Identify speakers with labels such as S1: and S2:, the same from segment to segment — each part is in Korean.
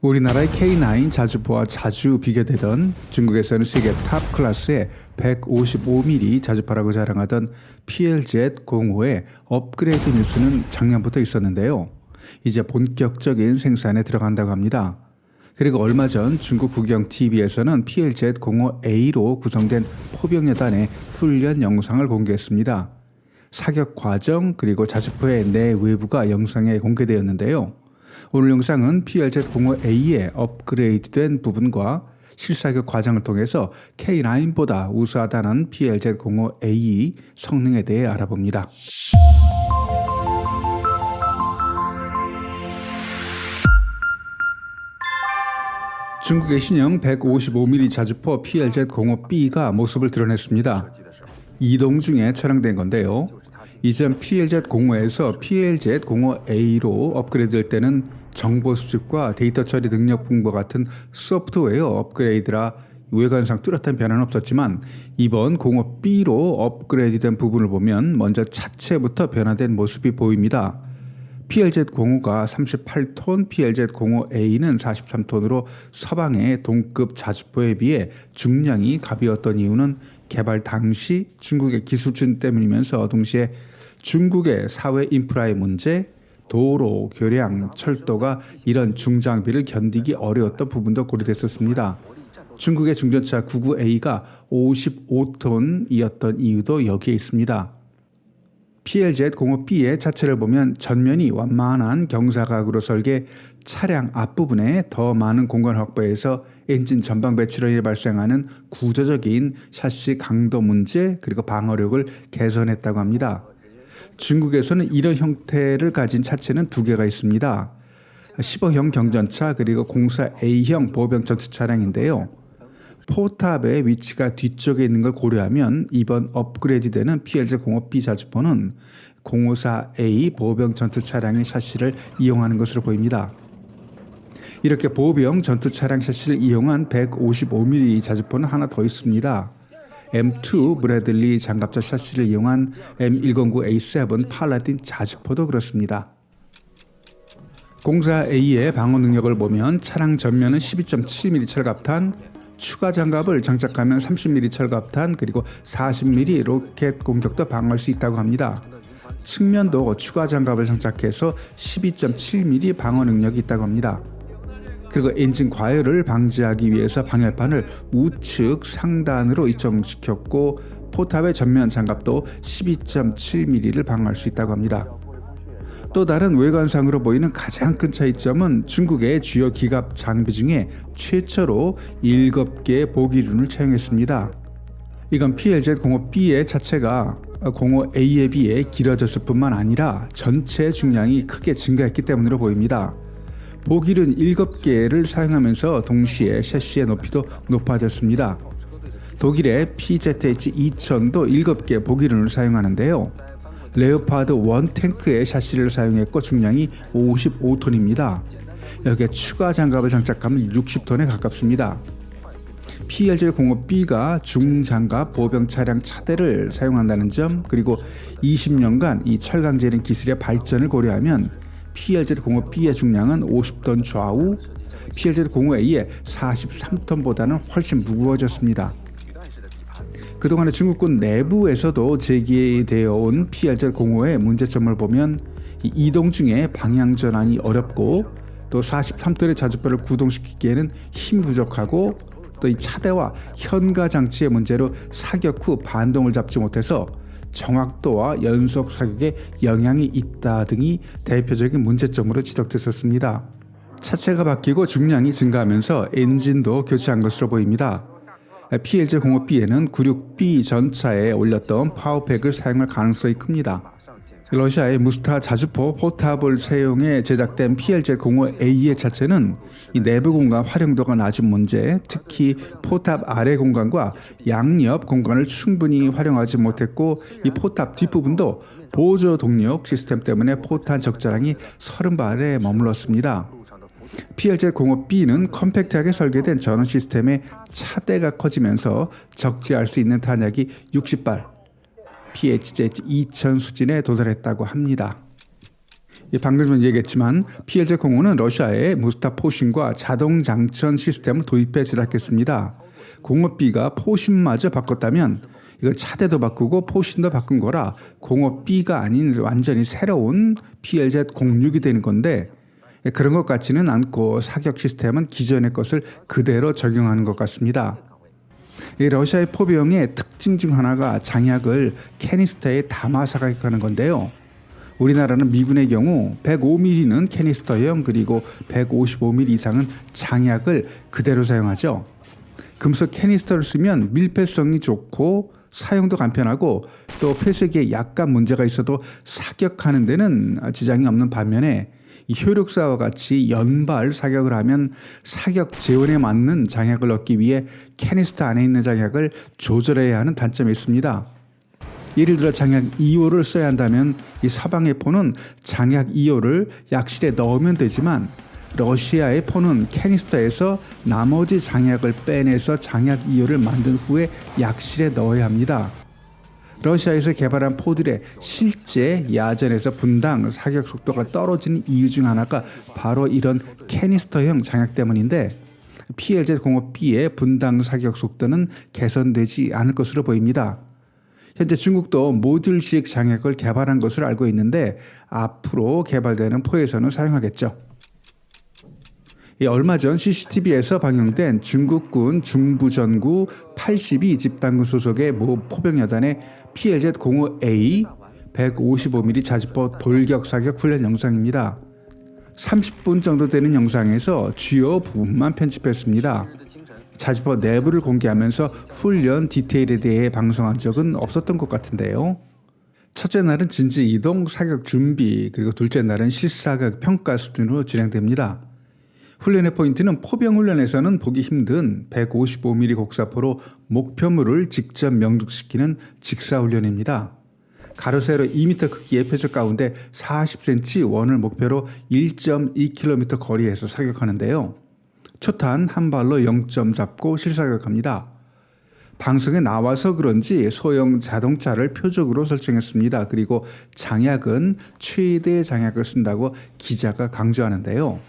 S1: 우리나라의 K9 자주포와 자주 비교되던 중국에서는 세계 탑 클래스의 155mm 자주포라고 자랑하던 PLZ-05의 업그레이드 뉴스는 작년부터 있었는데요. 이제 본격적인 생산에 들어간다고 합니다. 그리고 얼마 전 중국 국영 TV에서는 PLZ-05A로 구성된 포병여단의 훈련 영상을 공개했습니다. 사격 과정 그리고 자주포의 내 외부가 영상에 공개되었는데요. 오늘 영상은 PLZ-05A의 업그레이드된 부분과 실사격 과정을 통해서 K9보다 우수하다는 PLZ-05A 성능에 대해 알아봅니다. 중국의 신형 155mm 자주포 PLZ-05B가 모습을 드러냈습니다. 이동 중에 촬영된 건데요. 이전 PLZ-05에서 PLZ-05A로 업그레이드될 때는 정보 수집과 데이터 처리 능력 분과 같은 소프트웨어 업그레이드라 외관상 뚜렷한 변화는 없었지만 이번 05B로 업그레이드된 부분을 보면 먼저 차체부터 변화된 모습이 보입니다. PLZ-05가 38톤, PLZ-05A는 43톤으로 서방의 동급 자주포에 비해 중량이 가벼웠던 이유는 개발 당시 중국의 기술진 때문이면서 동시에 중국의 사회 인프라의 문제, 도로, 교량, 철도가 이런 중장비를 견디기 어려웠던 부분도 고려됐었습니다. 중국의 중전차 99A가 55톤이었던 이유도 여기에 있습니다. PLZ-05B의 자체를 보면 전면이 완만한 경사각으로 설계 차량 앞부분에 더 많은 공간 확보해서 엔진 전방 배치를 발생하는 구조적인 샤시 강도 문제 그리고 방어력을 개선했다고 합니다. 중국에서는 이런 형태를 가진 차체는 두 개가 있습니다. 15형 경전차 그리고 04A형 보병 전투 차량인데요. 포탑의 위치가 뒤쪽에 있는 걸 고려하면 이번 업그레이드되는 PLZ-05B 자주포는 054A 보병 전투 차량의 샤시를 이용하는 것으로 보입니다. 이렇게 보병 전투 차량 샤시를 이용한 155mm 자주포는 하나 더 있습니다. M2 브래들리 장갑차 샤시를 이용한 M109A7 팔라딘 자주포도 그렇습니다. 04A의 방어 능력을 보면 차량 전면은 12.7mm 철갑탄, 추가 장갑을 장착하면 30mm 철갑탄 그리고 40mm 로켓 공격도 방어할 수 있다고 합니다. 측면도 추가 장갑을 장착해서 12.7mm 방어 능력이 있다고 합니다. 그리고 엔진 과열을 방지하기 위해서 방열판을 우측 상단으로 이정시켰고 포탑의 전면 장갑도 12.7mm를 방어할 수 있다고 합니다. 또 다른 외관상으로 보이는 가장 큰 차이점은 중국의 주요 기갑 장비 중에 최초로 7개의 보기륜을 채용했습니다. 이건 PLZ-05B의 자체가 05A에 비해 길어졌을 뿐만 아니라 전체 중량이 크게 증가했기 때문으로 보입니다. 보기륜 7개를 사용하면서 동시에 셰시의 높이도 높아졌습니다. 독일의 PZH-2000도 7개 보기륜을 사용하는데요. 레오파드 1 탱크의 샤시를 사용했고 중량이 55톤입니다. 여기에 추가 장갑을 장착하면 60톤에 가깝습니다. PLJ-05B가 중장갑 보병 차량 차대를 사용한다는 점 그리고 20년간 이 철강제린 기술의 발전을 고려하면 PLZ-05B의 중량은 50톤 좌우, PLZ-05A의 43톤보다는 훨씬 무거워졌습니다. 그동안의 중국군 내부에서도 제기되어 온 PLZ-05의 문제점을 보면 이동 중에 방향 전환이 어렵고 또 43톤의 자주포를 구동시키기에는 힘 부족하고 또 이 차대와 현가 장치의 문제로 사격 후 반동을 잡지 못해서 정확도와 연속 사격에 영향이 있다 등이 대표적인 문제점으로 지적됐었습니다. 차체가 바뀌고 중량이 증가하면서 엔진도 교체한 것으로 보입니다. PLJ-05B에는 96B 전차에 올렸던 파워팩을 사용할 가능성이 큽니다. 러시아의 무스타 자주포 포탑을 사용해 제작된 PLZ-05A의 자체는 이 내부 공간 활용도가 낮은 문제, 특히 포탑 아래 공간과 양옆 공간을 충분히 활용하지 못했고 이 포탑 뒷부분도 보조 동력 시스템 때문에 포탄 적자량이 30발에 머물렀습니다. PLZ-05B는 컴팩트하게 설계된 전원 시스템에 차대가 커지면서 적재할 수 있는 탄약이 60발, PHZ-2000 수준에 도달했다고 합니다. 이 방금 전에 얘기했지만 PLJ 공호는 러시아의 무스타 포신과 자동 장천 시스템을 도입해 제작했습니다. 공호 B가 포신마저 바꿨다면 이거 차대도 바꾸고 포신도 바꾼 거라 공호 B가 아닌 완전히 새로운 PLZ 06이 되는 건데 그런 것 같지는 않고 사격 시스템은 기존의 것을 그대로 적용하는 것 같습니다. 이 러시아의 포병의 특징 중 하나가 장약을 캐니스터에 담아 사격하는 건데요. 우리나라는 미군의 경우 105mm는 캐니스터형 그리고 155mm 이상은 장약을 그대로 사용하죠. 금속 캐니스터를 쓰면 밀폐성이 좋고 사용도 간편하고 또 폐쇄기에 약간 문제가 있어도 사격하는 데는 지장이 없는 반면에 이 효력사와 같이 연발 사격을 하면 사격 재원에 맞는 장약을 얻기 위해 캐니스터 안에 있는 장약을 조절해야 하는 단점이 있습니다. 예를 들어 장약 2호를 써야 한다면 이 사방의 포는 장약 2호를 약실에 넣으면 되지만 러시아의 포는 캐니스터에서 나머지 장약을 빼내서 장약 2호를 만든 후에 약실에 넣어야 합니다. 러시아에서 개발한 포들의 실제 야전에서 분당 사격 속도가 떨어지는 이유 중 하나가 바로 이런 캐니스터형 장약 때문인데 PLZ 05B의 분당 사격 속도는 개선되지 않을 것으로 보입니다. 현재 중국도 모듈식 장약을 개발한 것으로 알고 있는데 앞으로 개발되는 포에서는 사용하겠죠. 이 얼마 전 CCTV에서 방영된 중국군 중부전구 82 집단군 소속의 모 포병 여단의 PLZ-05A 155mm 자주포 돌격 사격 훈련 영상입니다. 30분 정도 되는 영상에서 주요 부분만 편집했습니다. 자주포 내부를 공개하면서 훈련 디테일에 대해 방송한 적은 없었던 것 같은데요. 첫째 날은 진지 이동 사격 준비 그리고 둘째 날은 실사격 평가 수준으로 진행됩니다. 훈련의 포인트는 포병 훈련에서는 보기 힘든 155mm 곡사포로 목표물을 직접 명중시키는 직사 훈련입니다. 가로 세로 2m 크기의 표적 가운데 40cm 원을 목표로 1.2km 거리에서 사격하는데요. 초탄 한 발로 0점 잡고 실사격합니다. 방송에 나와서 그런지 소형 자동차를 표적으로 설정했습니다. 그리고 장약은 최대 장약을 쓴다고 기자가 강조하는데요.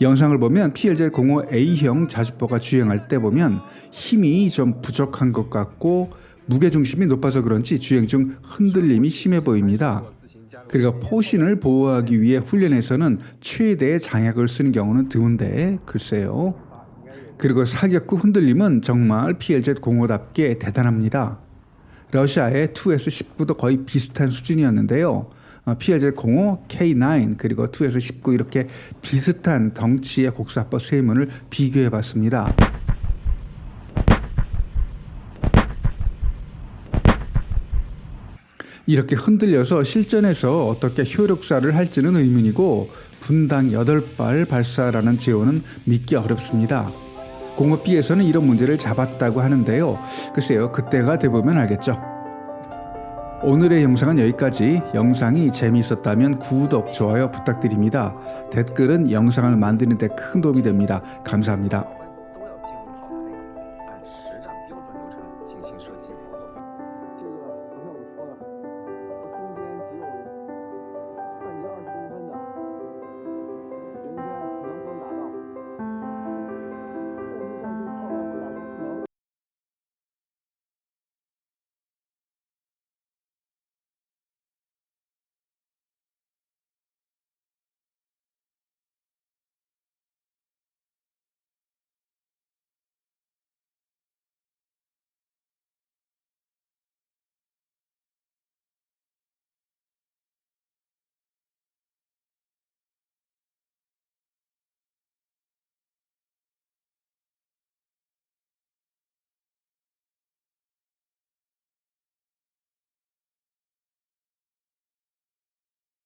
S1: 영상을 보면 PLZ-05A형 자주포가 주행할 때 보면 힘이 좀 부족한 것 같고 무게중심이 높아서 그런지 주행 중 흔들림이 심해 보입니다. 그리고 포신을 보호하기 위해 훈련에서는 최대의 장약을 쓰는 경우는 드문데 글쎄요. 그리고 사격 후 흔들림은 정말 PLZ-05답게 대단합니다. 러시아의 2S19도 거의 비슷한 수준이었는데요. PLZ-05, K9 그리고 2에서 19 이렇게 비슷한 덩치의 곡사포 세문을 비교해 봤습니다. 이렇게 흔들려서 실전에서 어떻게 효력사를 할지는 의문이고 분당 8발 발사라는 제호는 믿기 어렵습니다. 공업비에서는 이런 문제를 잡았다고 하는데요. 글쎄요, 그때가 돼보면 알겠죠. 오늘의 영상은 여기까지. 영상이 재미있었다면 구독, 좋아요 부탁드립니다. 댓글은 영상을 만드는 데 큰 도움이 됩니다. 감사합니다.